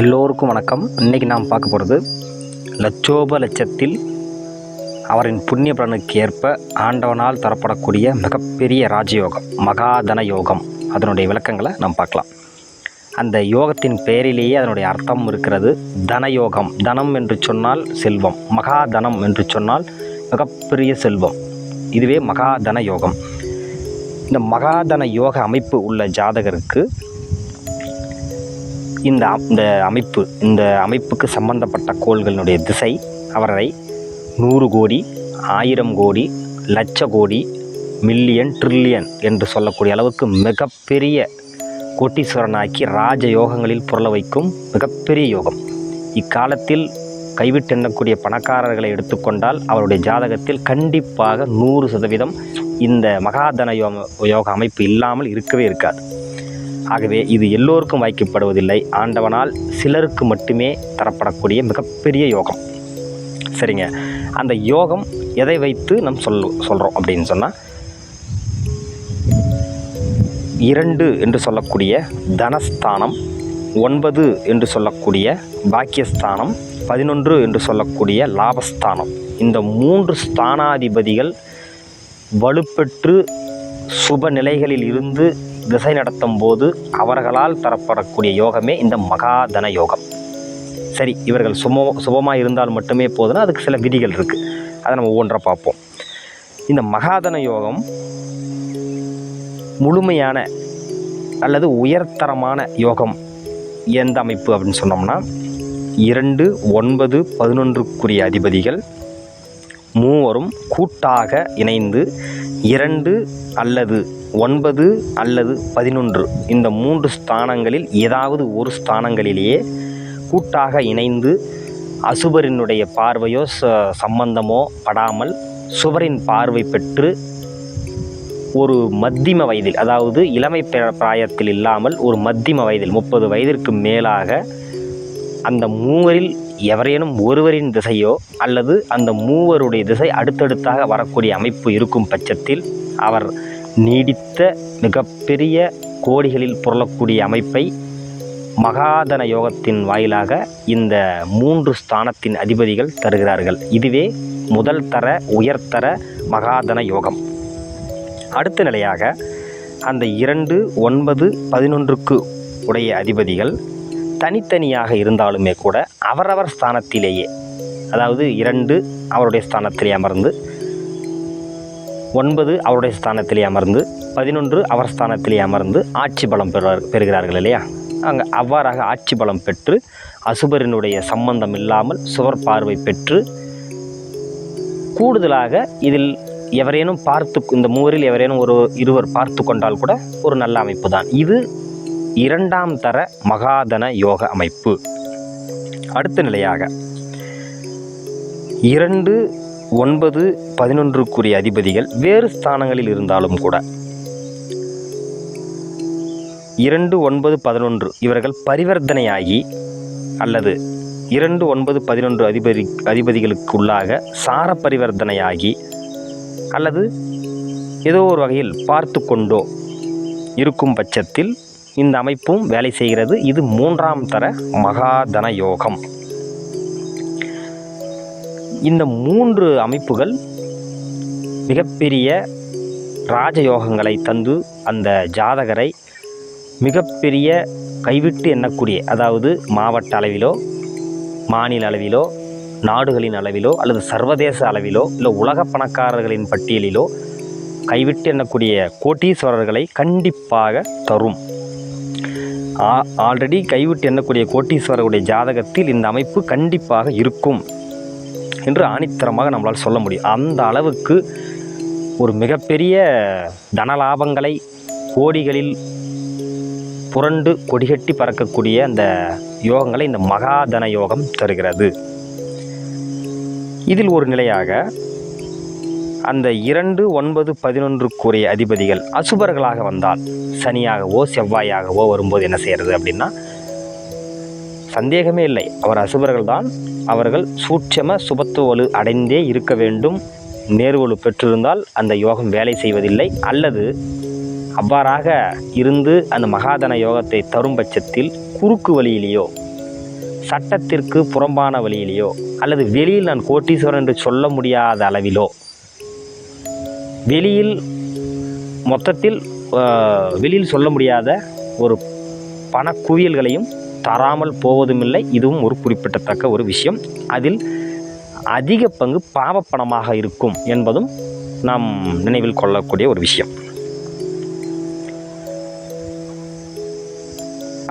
எல்லோருக்கும் வணக்கம். இன்றைக்கி நாம் பார்க்க போகிறது லட்சோப லட்சத்தில் அவரின் புண்ணிய பலனுக்கு ஏற்ப ஆண்டவனால் தரப்படக்கூடிய மிகப்பெரிய ராஜயோகம் மகாதன யோகம். அதனுடைய விளக்கங்களை நாம் பார்க்கலாம். அந்த யோகத்தின் பெயரிலேயே அதனுடைய அர்த்தம் இருக்கிறது தனயோகம். தனம் என்று சொன்னால் செல்வம் மகாதனம் என்று சொன்னால் மிகப்பெரிய செல்வம். இதுவே மகாதன யோகம். இந்த மகாதன யோக அமைப்பு உள்ள ஜாதகருக்கு இந்த இந்த அமைப்பு இந்த அமைப்புக்கு சம்பந்தப்பட்ட கோள்களினுடைய திசை அவரை நூறு கோடி ஆயிரம் கோடி லட்ச கோடி மில்லியன் ட்ரில்லியன் என்று சொல்லக்கூடிய அளவுக்கு மிகப்பெரிய கோட்டீஸ்வரனாக்கி ராஜ யோகங்களில் புரள வைக்கும் மிகப்பெரிய யோகம். இக்காலத்தில் கைவிட்டெண்ணக்கூடிய பணக்காரர்களை எடுத்துக்கொண்டால் அவருடைய ஜாதகத்தில் கண்டிப்பாக நூறு சதவீதம் இந்த மகாதன யோக யோக அமைப்பு இல்லாமல் இருக்கவே இருக்காது. ஆகவே இது எல்லோருக்கும் வாய்க்கப்படுவதில்லை. ஆண்டவனால் சிலருக்கு மட்டுமே தரப்படக்கூடிய மிகப்பெரிய யோகம். சரிங்க. அந்த யோகம் எதை வைத்து நம் சொல் சொல்கிறோம் அப்படின்னு சொன்னால் இரண்டு என்று சொல்லக்கூடிய தனஸ்தானம் ஒன்பது என்று சொல்லக்கூடிய பாக்கியஸ்தானம் பதினொன்று என்று சொல்லக்கூடிய லாபஸ்தானம். இந்த மூன்று ஸ்தானாதிபதிகள் வலுப்பெற்று சுப நிலைகளில் இருந்து திசை நடத்தும் போது அவர்களால் தரப்படக்கூடிய யோகமே இந்த மகாதன யோகம். சரி இவர்கள் சும சுபமாக இருந்தால் மட்டுமே போதுன்னா அதுக்கு சில விதிகள் இருக்குது அதை நம்ம ஒவ்வொன்றாக பார்ப்போம். இந்த மகாதன யோகம் முழுமையான அல்லது உயர்தரமான யோகம் எந்த அமைப்பு அப்படின்னு சொன்னோம்னா இரண்டு ஒன்பது பதினொன்றுக்குரிய அதிபதிகள் மூவரும் கூட்டாக இணைந்து இரண்டு அல்லது ஒன்பது அல்லது பதினொன்று. இந்த மூன்று ஸ்தானங்களில் ஏதாவது ஒரு ஸ்தானங்களிலேயே கூட்டாக இணைந்து அசுபரினுடைய பார்வையோ ச சம்பந்தமோ படாமல் சுபரின் பார்வை பெற்று ஒரு மத்தியம வயதில் அதாவது இளமை பிர- பிராயத்தில் இல்லாமல் ஒரு மத்தியம வயதில் முப்பது வயதிற்கு மேலாக அந்த மூவரில் எவரேனும் ஒருவரின் திசையோ அல்லது அந்த மூவருடைய திசை அடுத்தடுத்தாக வரக்கூடிய அமைப்பு இருக்கும் பட்சத்தில் அவர் நீடித்த மிகப்பெரிய கோடிகளில் புரளக்கூடிய அமைப்பை மகாதன யோகத்தின் வாயிலாக இந்த மூன்று ஸ்தானத்தின் அதிபதிகள் தருகிறார்கள். இதுவே முதல் தர உயர்தர மகாதன யோகம். அடுத்த நிலையாக அந்த இரண்டு ஒன்பது பதினொன்றுக்கு உடைய அதிபதிகள் தனித்தனியாக இருந்தாலுமே கூட அவரவர் ஸ்தானத்திலேயே அதாவது இரண்டு அவருடைய ஸ்தானத்திலே அமர்ந்து ஒன்பது அவருடைய ஸ்தானத்திலே அமர்ந்து பதினொன்று அவர் ஸ்தானத்திலே அமர்ந்து ஆட்சி பலம் பெறுவார் பெறுகிறார்கள் இல்லையா? அங்கே அவ்வாறாக ஆட்சி பலம் பெற்று அசுபரினுடைய சம்பந்தம் இல்லாமல் சுவர் பார்வை பெற்று கூடுதலாக இதில் எவரேனும் பார்த்து இந்த மூவரில் எவரேனும் ஒரு இருவர் பார்த்து கொண்டால் கூட ஒரு நல்ல அமைப்பு தான். இது இரண்டாம் தர மகாதன யோக அமைப்பு. அடுத்த நிலையாக இரண்டு ஒன்பது பதினொன்றுக்குரிய அதிபதிகள் வேறு ஸ்தானங்களில் இருந்தாலும் கூட. இரண்டு ஒன்பது பதினொன்று இவர்கள் பரிவர்த்தனையாகி அல்லது இரண்டு ஒன்பது பதினொன்று அதிபதி அதிபதிகளுக்குள்ளாக சார பரிவர்த்தனையாகி அல்லது ஏதோ ஒரு வகையில் பார்த்து கொண்டோ இருக்கும் பட்சத்தில் இந்த அமைப்பும் வேலை செய்கிறது. இது மூன்றாம் தர மகாதன யோகம். இந்த மூன்று அமைப்புகள் மிகப்பெரிய ராஜயோகங்களை தந்து அந்த ஜாதகரை மிகப்பெரிய கைவிட்டு எண்ணக்கூடிய அதாவது மாவட்ட அளவிலோ மாநில அளவிலோ நாடுகளின் அளவிலோ அல்லது சர்வதேச அளவிலோ இல்லை உலக பணக்காரர்களின் பட்டியலிலோ கைவிட்டு எண்ணக்கூடிய கோட்டீஸ்வரர்களை கண்டிப்பாக தரும். ஆ- ஆல்ரெடி கைவிட்டு எண்ணக்கூடிய கோட்டீஸ்வரருடைய ஜாதகத்தில் இந்த அமைப்பு கண்டிப்பாக இருக்கும். என்று ஆணித்தரமாக நம்மளால் சொல்ல முடியும். அந்த அளவுக்கு ஒரு மிகப்பெரிய தனலாபங்களை கோடிகளில் புரண்டு கொடிகட்டி பறக்கக்கூடிய அந்த யோகங்களை இந்த மகாதன யோகம் தருகிறது. இதில் ஒரு நிலையாக அந்த இரண்டு ஒன்பது பதினொன்றுக்குரிய அதிபதிகள் அசுபர்களாக வந்தால் சனியாகவோ செவ்வாயாகவோ வரும்போது என்ன செய்கிறது அப்படின்னா சந்தேகமே இல்லை. அவர் அசுபர்கள் தான் அவர்கள் சூட்சம சுபத்துவலு அடைந்தே இருக்க வேண்டும். நேர்வலு பெற்றிருந்தால் அந்த யோகம் வேலை செய்வதில்லை. அல்லது அவ்வாறாக இருந்து அந்த மகாதன யோகத்தை தரும் பட்சத்தில் குறுக்கு வழியிலேயோ சட்டத்திற்கு புறம்பான வழியிலேயோ அல்லது வெளியில் நான் கோட்டீஸ்வரன் என்று சொல்ல முடியாத அளவிலோ வெளியில் மொத்தத்தில் வெளியில் சொல்ல முடியாத ஒரு பணக்குவியல்களையும் தராமல் போவதுமில்லை. இதுவும் ஒரு குறிப்பிடத்தக்க ஒரு விஷயம். அதில் அதிக பங்கு பாவப்பணமாக இருக்கும் என்பதும் நாம் நினைவில் கொள்ளக்கூடிய ஒரு விஷயம்.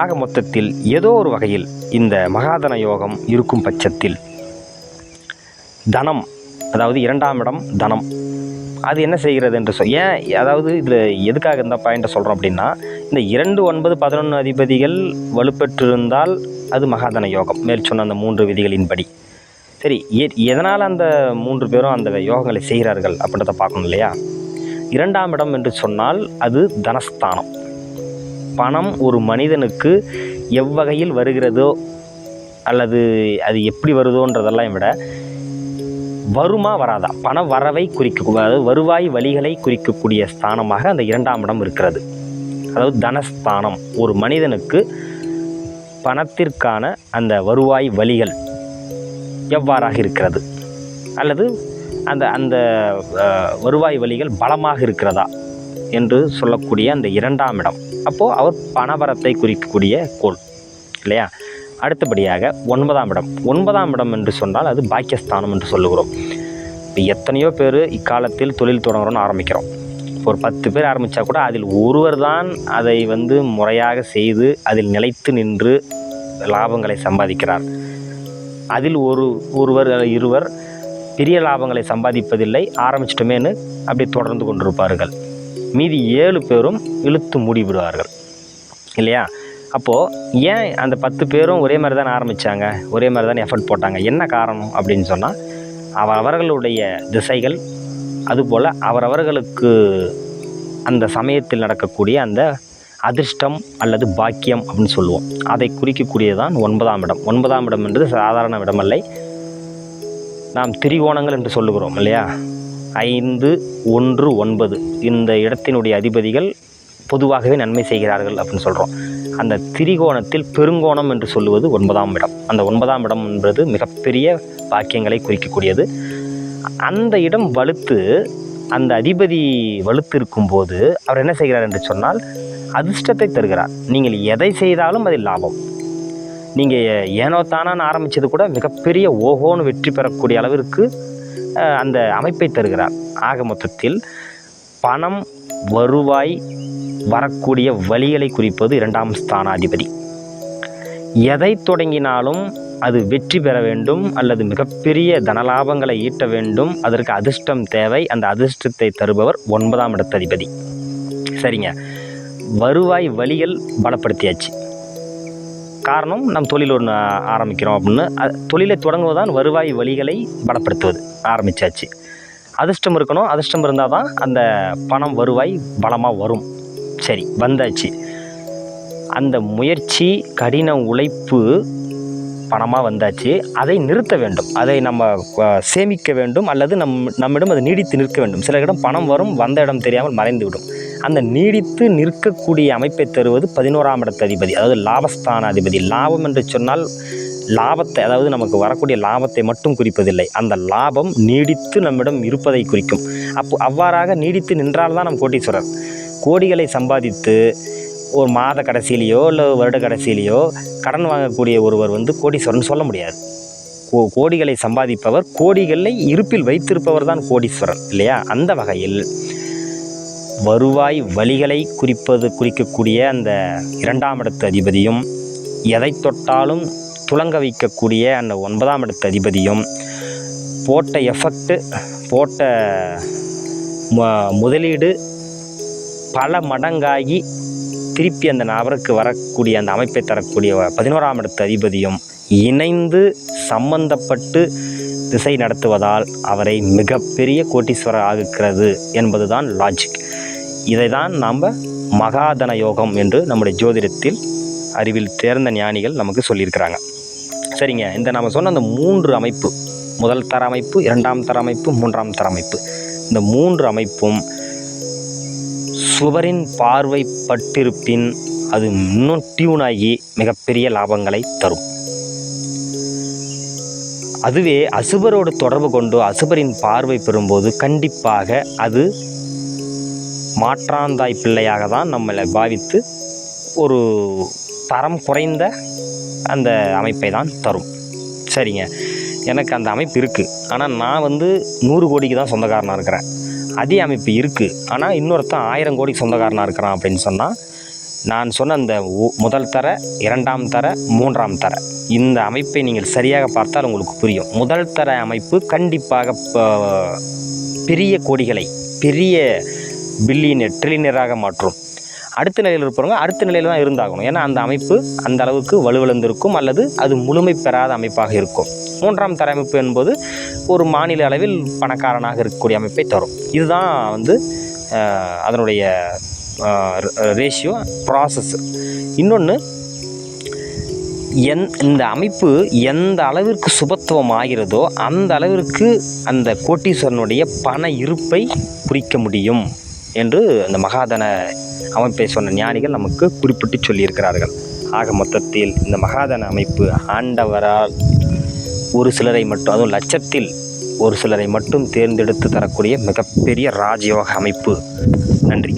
ஆக மொத்தத்தில் ஏதோ ஒரு வகையில் இந்த மகாதன யோகம் இருக்கும் பட்சத்தில் தனம் அதாவது இரண்டாம் இடம் தனம் அது என்ன செய்கிறது என்று சொல் ஏன் அதாவது இதில் எதுக்காக இந்த பாயிண்ட்டை சொல்கிறோம் அப்படின்னா இந்த இரண்டு ஒன்பது பதினொன்று அதிபதிகள் வலுப்பெற்றிருந்தால் அது மகாதன யோகம். மேல் சொன்ன அந்த மூன்று விதிகளின்படி. சரி எ எதனால் அந்த மூன்று பேரும் அந்த யோகங்களை செய்கிறார்கள் அப்படின்றத பார்க்கணும் இல்லையா? இரண்டாம் இடம் என்று சொன்னால் அது தனஸ்தானம். பணம் ஒரு மனிதனுக்கு எவ்வகையில் வருகிறதோ அல்லது அது எப்படி வருதோன்றதெல்லாம் விட வருமா வராதா? பண வரவை குறிக்க அதாவது வருவாய் வழிகளை குறிக்கக்கூடிய ஸ்தானமாக அந்த இரண்டாம் இடம் இருக்கிறது. அதாவது தனஸ்தானம். ஒரு மனிதனுக்கு பணத்திற்கான அந்த வருவாய் வழிகள் எவ்வாறாக இருக்கிறது? அல்லது அந்த அந்த வருவாய் வழிகள் பலமாக இருக்கிறதா? என்று சொல்லக்கூடிய அந்த இரண்டாம் இடம். அப்போது அவர் பணவரத்தை குறிக்கக்கூடிய கோள். இல்லையா? அடுத்தபடியாக ஒன்பதாம் இடம். ஒன்பதாம் இடம் என்று சொன்னால் அது பாக்கியஸ்தானம் என்று சொல்லுகிறோம். இப்போ எத்தனையோ பேர் இக்காலத்தில் தொழில் தொடங்குறோன்னு ஆரம்பிக்கிறோம். இப்போ ஒரு பத்து பேர் ஆரம்பித்தா கூட அதில் ஒருவர் தான் அதை வந்து முறையாக செய்து அதில் நிலைத்து நின்று லாபங்களை சம்பாதிக்கிறார். அதில் ஒரு ஒருவர் இருவர் பெரிய லாபங்களை சம்பாதிப்பதில்லை ஆரம்பிச்சிட்டோமேன்னு அப்படி தொடர்ந்து கொண்டிருப்பார்கள். மீதி ஏழு பேரும் இழுத்து மூடிவிடுவார்கள். இல்லையா? அப்போது ஏன் அந்த பத்து பேரும் ஒரே மாதிரி தான் ஆரம்பித்தாங்க ஒரே மாதிரி தானே எஃபர்ட் போட்டாங்க? என்ன காரணம் அப்படின்னு சொன்னால் அவர் அவர்களுடைய திசைகள் அதுபோல் அவரவர்களுக்கு அந்த சமயத்தில் நடக்கக்கூடிய அந்த அதிர்ஷ்டம் அல்லது பாக்கியம் அப்படின்னு சொல்லுவோம். அதை குறிக்கக்கூடியதான் ஒன்பதாம் இடம். ஒன்பதாம் இடம் என்பது சாதாரண இடமல்ல. நாம் திரிகோணங்கள் என்று சொல்லுகிறோம் இல்லையா? ஐந்து ஒன்று ஒன்பது. இந்த இடத்தினுடைய அதிபதிகள் பொதுவாகவே நன்மை செய்கிறார்கள் அப்படின்னு சொல்கிறோம் அந்த திரிகோணத்தில் பெருங்கோணம் என்று சொல்லுவது ஒன்பதாம் இடம். அந்த ஒன்பதாம் இடம் என்பது மிகப்பெரிய வாக்கியங்களை குறிக்கக்கூடியது. அந்த இடம் வலுத்து அந்த அதிபதி வலுத்து இருக்கும்போது அவர் என்ன செய்கிறார் என்று சொன்னால் அதிர்ஷ்டத்தை தருகிறார். நீங்கள் எதை செய்தாலும் அதில் லாபம். நீங்கள் ஏனோ தானான்னு ஆரம்பித்தது கூட மிகப்பெரிய ஓஹோன்னு வெற்றி பெறக்கூடிய அளவிற்கு அந்த அமைப்பை தருகிறார். ஆக மொத்தத்தில் பணம் வருவாய் வரக்கூடிய வழிகளை குறிப்பது இரண்டாம் ஸ்தானாதிபதி. எதை தொடங்கினாலும் அது வெற்றி பெற வேண்டும் அல்லது மிகப்பெரிய தனலாபங்களை ஈட்ட வேண்டும். அதற்கு அதிர்ஷ்டம் தேவை. அந்த அதிர்ஷ்டத்தை தருபவர் ஒன்பதாம் இடத்ததிபதி. சரிங்க. வருவாய் வழிகள் பலப்படுத்தியாச்சு. காரணம் நம் தொழில் ஒன்று ஆரம்பிக்கிறோம் அப்படின்னு. தொழிலை தொடங்குவதுதான் வருவாய் வழிகளை பலப்படுத்துவது ஆரம்பிச்சாச்சு. அதிர்ஷ்டம் இருக்கணும். அதிர்ஷ்டம் இருந்தால் தான் அந்த பணம் வருவாய் பலமாக வரும். சரி வந்தாச்சு. அந்த முயற்சி கடின உழைப்பு பணமாக வந்தாச்சு. அதை நிறுத்த வேண்டும். அதை நம்ம சேமிக்க வேண்டும். அல்லது நம் நம்மிடம் அது நீடித்து நிற்க வேண்டும். சில இடம் பணம் வரும் வந்த இடம் தெரியாமல் மறைந்து விடும் அந்த நீடித்து நிற்கக்கூடிய அமைப்பை தருவது பதினோராம் இடத்து அதிபதி அதாவது லாபஸ்தான அதிபதி. லாபம் என்று சொன்னால் லாபத்தை அதாவது நமக்கு வரக்கூடிய லாபத்தை மட்டும் குறிப்பதில்லை. அந்த லாபம் நீடித்து நம்மிடம் இருப்பதை குறிக்கும். அப்போ அவ்வாறாக நீடித்து நின்றால்தான் நம் கோட்டீஸ்வரர். கோடிகளை சம்பாதித்து ஒரு மாத கடைசியிலையோ இல்லை வருட கடைசியிலையோ கடன் வாங்கக்கூடிய ஒருவர் வந்து கோடீஸ்வரன் சொல்ல முடியாது. கோ கோடிகளை சம்பாதிப்பவர் கோடிகளை இருப்பில் வைத்திருப்பவர் தான் கோடீஸ்வரன் இல்லையா? அந்த வகையில் வருவாய் வழிகளை குறிப்பது குறிக்கக்கூடிய அந்த இரண்டாம் இடத்து அதிபதியும் எதை தொட்டாலும் துலங்க வைக்கக்கூடிய அந்த ஒன்பதாம் இடத்து அதிபதியும் போட்ட எஃபெக்ட்டு போட்ட முதலீடு பல மடங்காகி திருப்பி அந்த நபருக்கு வரக்கூடிய அந்த அமைப்பை தரக்கூடிய பதினோராம் இடத்து அதிபதியும் இணைந்து சம்பந்தப்பட்டு திசை நடத்துவதால் அவரை மிகப்பெரிய கோட்டீஸ்வரர் ஆகுகிறது என்பதுதான் லாஜிக் இதை தான் நாம் மகாதன யோகம் என்று நம்முடைய ஜோதிடத்தில் அறிவில் தேர்ந்த ஞானிகள் நமக்கு சொல்லியிருக்கிறாங்க. சரிங்க இந்த நாம் சொன்ன அந்த மூன்று அமைப்பு முதல் தர அமைப்பு இரண்டாம் தர அமைப்பு மூன்றாம் தர அமைப்பு. இந்த மூன்று அமைப்பும் சுவரின் பார்வை பட்டிருப்பின் அது இன்னும் டியூனாகி மிகப்பெரிய லாபங்களை தரும். அதுவே அசுபரோடு தொடர்பு கொண்டு அசுபரின் பார்வை பெறும்போது கண்டிப்பாக அது மாற்றாந்தாய் பிள்ளையாக தான் நம்மளை பாவித்து ஒரு தரம் குறைந்த அந்த அமைப்பை தான் தரும். சரிங்க. எனக்கு அந்த அமைப்பு இருக்குது ஆனால் நான் வந்து நூறு கோடிக்கு தான் சொந்தக்காரனாக இருக்கிறேன். அதே அமைப்பு இருக்குது ஆனால் இன்னொருத்தன் ஆயிரம் கோடிக்கு சொந்தக்காரனாக இருக்கிறான் அப்படின்னு சொன்னால் நான் சொன்ன அந்த முதல் தர இரண்டாம் தர மூன்றாம் தர. இந்த அமைப்பை நீங்கள் சரியாக பார்த்தால் உங்களுக்கு புரியும். முதல் தர அமைப்பு கண்டிப்பாக பெரிய கோடிகளை பெரிய பில்லியனர் ட்ரில்லியனராக மாற்றும். அடுத்த நிலையில் இருப்பவங்க அடுத்த நிலையில் தான் இருந்தாகணும். ஏன்னா அந்த அமைப்பு அந்த அளவுக்கு வலுவிழந்திருக்கும் அல்லது அது முழுமை பெறாத அமைப்பாக இருக்கும். மூன்றாம் தர அமைப்பு என்பது ஒரு மாநில அளவில் பணக்காரனாக இருக்கக்கூடிய அமைப்பை தரும். இதுதான் வந்து அதனுடைய ரேஷியோ ப்ராசஸ் இன்னொன்று எந் இந்த அமைப்பு எந்த அளவிற்கு சுபத்துவம் ஆகிறதோ அந்த அளவிற்கு அந்த கோட்டீஸ்வரனுடைய பண இருப்பை குறிக்க முடியும் என்று அந்த மகாதன அமைப்பை சொன்ன ஞானிகள் நமக்கு குறிப்பிட்டு சொல்லியிருக்கிறார்கள். ஆக மொத்தத்தில் இந்த மகாதன அமைப்பு ஆண்டவரால் ஒரு சிலரை மட்டும் அதுவும் லட்சத்தில் ஒரு சிலரை மட்டும் தேர்ந்தெடுத்து தரக்கூடிய மிகப்பெரிய ராஜயோக அமைப்பு. நன்றி.